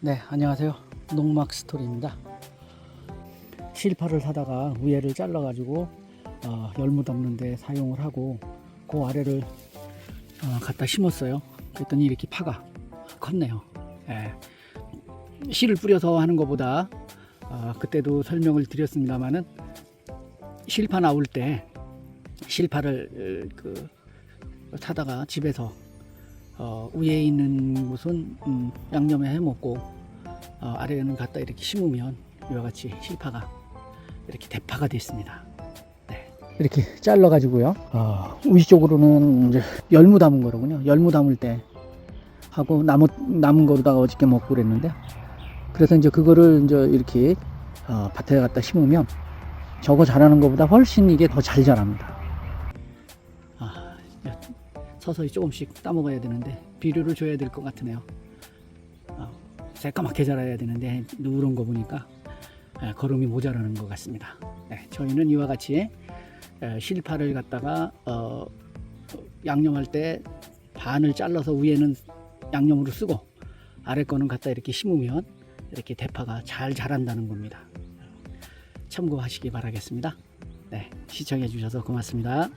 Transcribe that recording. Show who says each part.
Speaker 1: 네, 안녕하세요. 농막 스토리입니다. 실파를 사다가 위에를 잘라가지고 어, 열무 담는데 사용을 하고 그 아래를 어, 갖다 심었어요. 그랬더니 이렇게 파가 컸네요. 예. 씨를 뿌려서 하는 것보다 어, 그때도 설명을 드렸습니다만은 실파 나올 때 실파를 어, 그 사다가 집에서 어, 위에 있는 곳은 음, 양념에 해 먹고 어, 아래에는 갖다 이렇게 심으면 이와 같이 실파가 이렇게 대파가 됐습니다. 네. 이렇게 잘라 가지고요. 어, 위쪽으로는 이제 열무 담은 거로군요. 열무 담을 때 하고 나무 남은 거로다가 어저께 먹고 그랬는데 그래서 이제 그거를 이제 이렇게 어, 밭에 갖다 심으면 저거 자라는 것보다 훨씬 이게 더 잘 자랍니다. 아, 야, 서서히 조금씩 따먹어야 되는데 비료를 줘야 될 것 같으네요. 아, 새까맣게 자라야 되는데 누런 거 보니까 아, 거름이 모자라는 것 같습니다. 네, 저희는 이와 같이 에, 실파를 갖다가 어, 양념할 때 반을 잘라서 위에는 양념으로 쓰고 아래 거는 갖다 이렇게 심으면 이렇게 대파가 잘 자란다는 겁니다. 참고하시기 바라겠습니다. 네, 시청해 주셔서 고맙습니다.